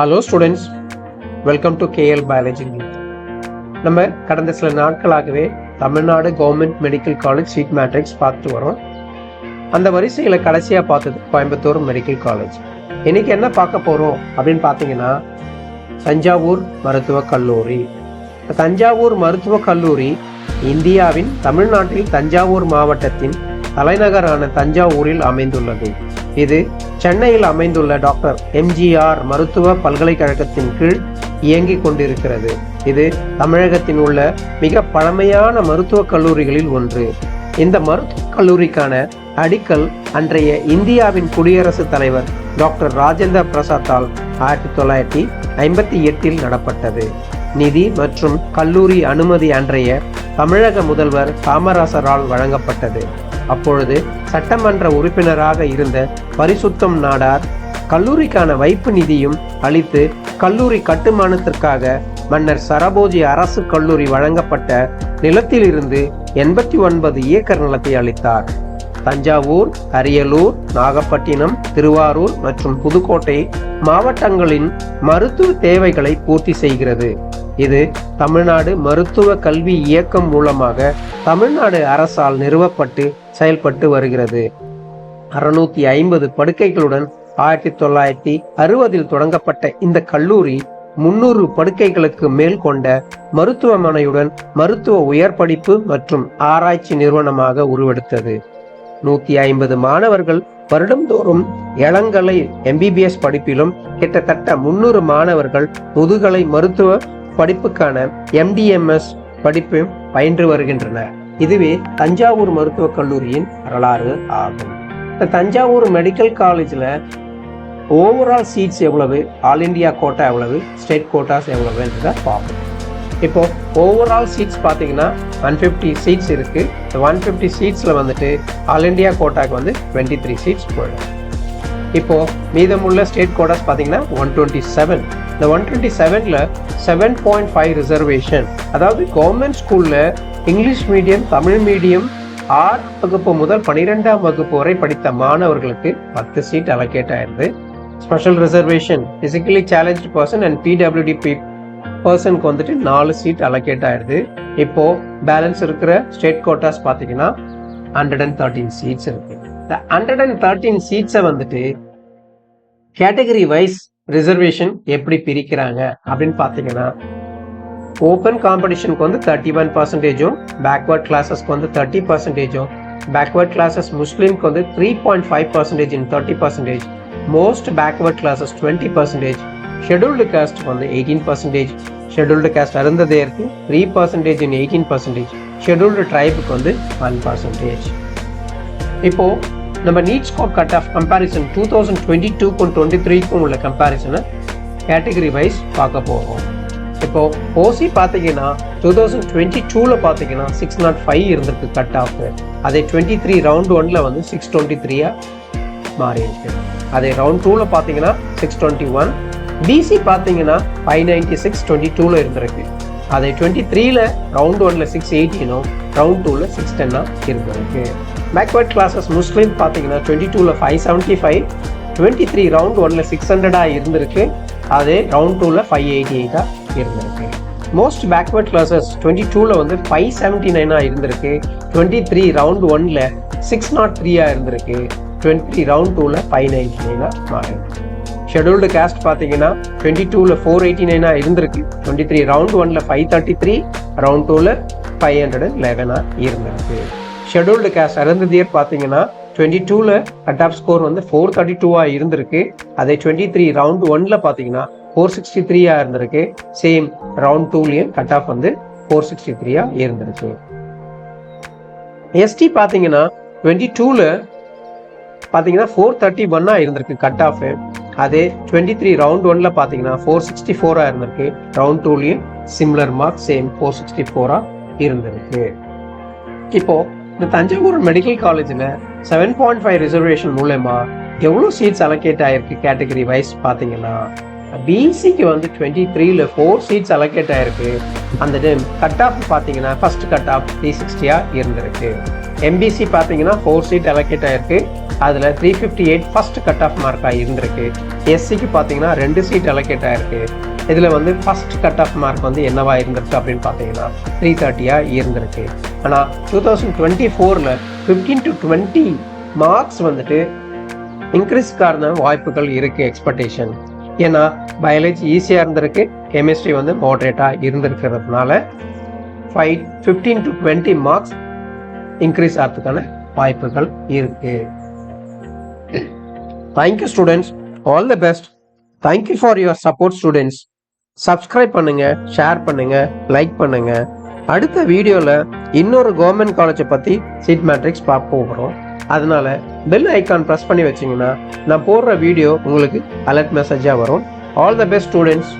Hello students welcome to KL biology நம்ம கடந்த சில நாட்களாகவே Tamil Nadu government medical college seat matrix பார்த்துட்டு வரோம். அந்த வரிசையில் கடைசியாக பார்த்தது கோயம்புத்தூர் மெடிக்கல் காலேஜ் இன்னைக்கு என்ன பார்க்க போகிறோம் அப்படின்னு பார்த்தீங்கன்னா தஞ்சாவூர் மருத்துவக் கல்லூரி. தஞ்சாவூர் மருத்துவக் கல்லூரி இந்தியாவின் தமிழ்நாட்டில் தஞ்சாவூர் மாவட்டத்தின் தலைநகரான தஞ்சாவூரில் அமைந்துள்ளது. இது சென்னையில் அமைந்துள்ள டாக்டர் எம்ஜிஆர் மருத்துவ பல்கலைக்கழகத்தின் கீழ் இயங்கிக் கொண்டிருக்கிறது. இது தமிழகத்தில் உள்ள மிக பழமையான மருத்துவக் கல்லூரிகளில் ஒன்று. இந்த மருத்துவக் கல்லூரிக்கான அடிக்கல் அன்றைய இந்தியாவின் குடியரசுத் தலைவர் டாக்டர் ராஜேந்திர பிரசாத்தால் ஆயிரத்தி தொள்ளாயிரத்தி ஐம்பத்தி எட்டில் நடப்பட்டது. நிதி மற்றும் கல்லூரி அனுமதி அன்றைய தமிழக முதல்வர் காமராசரால் வழங்கப்பட்டது. அப்பொழுது சட்டமன்ற உறுப்பினராக இருந்த பரிசுத்தம் நாடார் கல்லூரிக்கான வைப்பு நிதியும் அளித்து கல்லூரி கட்டுமானத்திற்காக மன்னர் சரபோஜி அரசு கல்லூரி வழங்கப்பட்ட நிலத்திலிருந்து எண்பத்தி ஒன்பது ஏக்கர் நிலத்தை அளித்தார். தஞ்சாவூர் அரியலூர் நாகப்பட்டினம் திருவாரூர் மற்றும் புதுக்கோட்டை மாவட்டங்களின் மருத்துவ தேவைகளை பூர்த்தி செய்கிறது. இது தமிழ்நாடு மருத்துவ கல்வி இயக்கம் மூலமாக தமிழ்நாடு அரசால் நிறுவப்பட்டு செயல்பட்டு வருகிறது. அறுநூத்தி ஐம்பது படுக்கைகளுடன் ஆயிரத்தி தொள்ளாயிரத்தி அறுபதில் தொடங்கப்பட்ட இந்த கல்லூரி முன்னூறு படுக்கைகளுக்கு மேல் கொண்ட மருத்துவமனையுடன் மருத்துவ உயர் படிப்பு மற்றும் ஆராய்ச்சி நிறுவனமாக உருவெடுத்தது. நூத்தி ஐம்பது மாணவர்கள் வருடந்தோறும் இளங்கலை எம்பிபிஎஸ் படிப்பிலும் கிட்டத்தட்ட முன்னூறு மாணவர்கள் முதுகலை மருத்துவ படிப்புக்கான எம்டிஎம்எஸ் படிப்பு பயின்று வருகின்றனர். இதுவே தஞ்சாவூர் மருத்துவக் கல்லூரியின் வரலாறு ஆகும். இந்த தஞ்சாவூர் மெடிக்கல் காலேஜில் ஓவரால் சீட்ஸ் எவ்வளவு? ஆல் இந்தியா கோட்டா எவ்வளவு? ஸ்டேட் கோட்டாஸ் எவ்வளவுன்றதை பார்ப்போம். இப்போ ஓவரால் சீட்ஸ் பார்த்தீங்கன்னா ஒன் ஃபிஃப்டி சீட்ஸ் இருக்குது இந்த ஒன் ஃபிஃப்டி சீட்ஸில் வந்துட்டு ஆல் இந்தியா கோட்டாக்கு வந்து டுவெண்ட்டி த்ரீ சீட்ஸ் போயிடும். இப்போது மீதமுள்ள ஸ்டேட் கோட்டாஸ் பார்த்தீங்கன்னா ஒன் டுவெண்ட்டி செவன் இந்த ஒன் டுவெண்ட்டி செவனில் செவன் பாயிண்ட் ஃபைவ் ரிசர்வேஷன் அதாவது கவர்மெண்ட் ஸ்கூலில் இங்கிலீஷ் மீடியம் தமிழ் மீடியம் ஆறு வகுப்பு முதல் பனிரெண்டாம் வகுப்பு வரை படித்த மாணவர்களுக்கு பத்து சீட் அலோகேட் ஆயிருது. Special reservation physically challenge person and PWD P பர்சனுக்கு வந்துட்டு நாலு சீட் அலோகேட் ஆயிடுது இப்போ பேலன்ஸ் இருக்கிற ஸ்டேட் கோட்டாஸ் பார்த்தீங்கன்னா ஹண்ட்ரட் அண்ட் தேர்ட்டீன் சீட்ஸ் இருக்கு. இந்த ஹண்ட்ரட் அண்ட் தேர்ட்டீன் சீட்ஸை வந்துட்டு கேட்டகரி வைஸ் ரிசர்வேஷன் எப்படி பிரிக்கிறாங்க அப்படின்னு பார்த்தீங்கன்னா ஓப்பன் காம்படிஷனுக்கு வந்து தேர்ட்டி ஒன் பர்சன்டேஜும் பேக்வர்ட் கிளாஸஸ்க்கு வந்து தேர்ட்டி பர்சன்டேஜும் பேக்வர்ட் கிளாஸஸ் முஸ்லீம்க்கு வந்து three point five percentage in thirty percentage most backward classes twenty percentage scheduled காஸ்ட்டுக்கு வந்து eighteen percentage scheduled caste அருந்ததேருக்கு three percentage in eighteen percentage scheduled ட்ரைபுக்கு வந்து ஒன் பர்சன்டேஜ் இப்போது நம்ம NEET score cut off comparison two thousand twenty டூக்கும் twenty த்ரீக்கும் உள்ள கம்பேரிசனை category wise பார்க்க போகிறோம் இப்போது ஓசி பார்த்தீங்கன்னா டூ தௌசண்ட் டுவெண்ட்டி டூவில் பார்த்தீங்கன்னா சிக்ஸ் நாட் ஃபைவ் இருந்திருக்கு கட் ஆஃப் அதே டுவெண்ட்டி த்ரீ ரவுண்ட் ஒன்ல வந்து சிக்ஸ் டுவெண்ட்டி த்ரீயாக மாறி இருக்கு அதே ரவுண்ட் டூவில் பார்த்தீங்கன்னா சிக்ஸ் டுவெண்ட்டி ஒன் பிசி பார்த்தீங்கன்னா ஃபைவ் நைன்டி சிக்ஸ் டுவெண்ட்டி டூவில் இருந்திருக்கு. அதே டுவெண்ட்டி த்ரீல ரவுண்ட் ஒன்ல சிக்ஸ் எயிட்டீனும் ரவுண்ட் டூவில் சிக்ஸ் டென்னாக இருந்திருக்கு. பேக்வர்ட் கிளாஸஸ் முஸ்லீம் பார்த்தீங்கன்னா டுவெண்ட்டி டூவில் five seventy five twenty three round ஒன்ல சிக்ஸ் ஹண்ட்ரடாக இருந்திருக்கு. அதே ரவுண்ட் டூவில் ஃபைவ் எயிட்டி எயிட்டாக இருந்திருக்கு. மோஸ்ட் பேக்வர்ட் கிளாஸஸ் டுவெண்ட்டி டூவில் வந்து ஃபைவ் செவன்ட்டி நைனாக இருந்திருக்கு. டுவெண்ட்டி த்ரீ ரவுண்ட் ஒனில் சிக்ஸ் நாட் த்ரீயாக இருந்திருக்கு. டுவெண்ட்டி ரவுண்ட் டூவில் ஃபைவ் நைன்ட்டி நைனாக மாறி ஷெடியூல்டு காஸ்ட் பார்த்தீங்கன்னா டுவெண்ட்டி டூவில் ஃபோர் எயிட்டி நைனாக இருந்திருக்கு. டுவெண்ட்டி த்ரீ ரவுண்ட் ஒன்ல ஃபைவ் தேர்ட்டி த்ரீ ரவுண்ட் டூவில் ஃபைவ் ஹண்ட்ரட் அண்ட் லெவனாக இருந்திருக்கு. ஷெடியூல்டு காஸ்ட் அருந்ததியர் பார்த்தீங்கன்னா டுவெண்ட்டி டூவில் கட் ஆஃப் ஸ்கோர் வந்து ஃபோர் தேர்ட்டி டூவாக இருந்திருக்கு. அதே டுவெண்ட்டி த்ரீ ரவுண்ட் ஒன்ல பார்த்தீங்கன்னா ஃபோர் சிக்ஸ்டி த்ரீயாக இருந்திருக்கு. சேம் ரவுண்ட் டூலேயும் கட் ஆஃப் வந்து ஃபோர் சிக்ஸ்டி த்ரீயாக இருந்திருக்கு எஸ்டி பார்த்தீங்கன்னா டுவெண்ட்டி டூவில் பார்த்தீங்கன்னா ஃபோர் தேர்ட்டி ஒன்னாக இருந்திருக்கு கட் ஆஃப் அதே டுவெண்ட்டி த்ரீ ரவுண்ட் ஒன்ல பார்த்தீங்கன்னா ஃபோர் சிக்ஸ்டி ஃபோராக இருந்திருக்கு. Round டூலையும் similar mark same four sixty ஃபோராக இருந்திருக்கு. இப்போது இந்த தஞ்சாவூர் மெடிக்கல் காலேஜில் செவன் பாயிண்ட் ஃபைவ் ரிசர்வேஷன் மூலயமா எவ்வளோ சீட்ஸ் அலோகேட் ஆகிருக்கு கேட்டகரி வைஸ் பார்த்தீங்கன்னா பிசிக்கு வந்து டுவெண்ட்டி த்ரீல ஃபோர் சீட்ஸ் அலோகேட் ஆகிருக்கு அந்த டைம் கட் ஆஃப் பார்த்தீங்கன்னா ஃபர்ஸ்ட் கட் ஆஃப் த்ரீ சிக்ஸ்டியாக இருந்திருக்கு. எம்பிசி பார்த்தீங்கன்னா ஃபோர் சீட் அலோகேட் ஆகிருக்கு அதில் three fifty eight first cut off மார்க்காக இருந்திருக்கு. எஸ்சிக்கு பார்த்தீங்கன்னா ரெண்டு சீட் அலோகேட் ஆகிருக்கு இதில் வந்து ஃபர்ஸ்ட் கட் ஆஃப் மார்க் வந்து என்னவா இருந்திருக்கு அப்படின்னு பார்த்தீங்கன்னா த்ரீ தேர்ட்டியாக இருந்திருக்கு. ஆனால் டூ தௌசண்ட் டுவெண்ட்டி ஃபோரில் ஃபிஃப்டீன் டு டுவெண்ட்டி மார்க்ஸ் வந்துட்டு இன்க்ரீஸ்க்கான வாய்ப்புகள் இருக்குது எக்ஸ்பெக்டேஷன் ஏன்னா பயாலஜி ஈஸியாக இருந்திருக்கு கெமிஸ்ட்ரி வந்து மாட்ரேட்டாக இருந்திருக்கிறதுனால five fifteen to twenty marks increase ஆகிறதுக்கான வாய்ப்புகள் இருக்குது thank you students all the best thank you for your support students subscribe பண்ணுங்க ஷேர் பண்ணுங்க லைக் பண்ணுங்க. அடுத்த வீடியோவில் இன்னொரு கவர்மெண்ட் காலேஜை பற்றி சீட் மேட்ரிக்ஸ் பார்க்க போகிறோம் அதனால பெல் ஐக்கான் ப்ரெஸ் பண்ணி வச்சிங்கன்னா நான் போடுற வீடியோ உங்களுக்கு அலர்ட் மெசேஜாக வரும். All the best students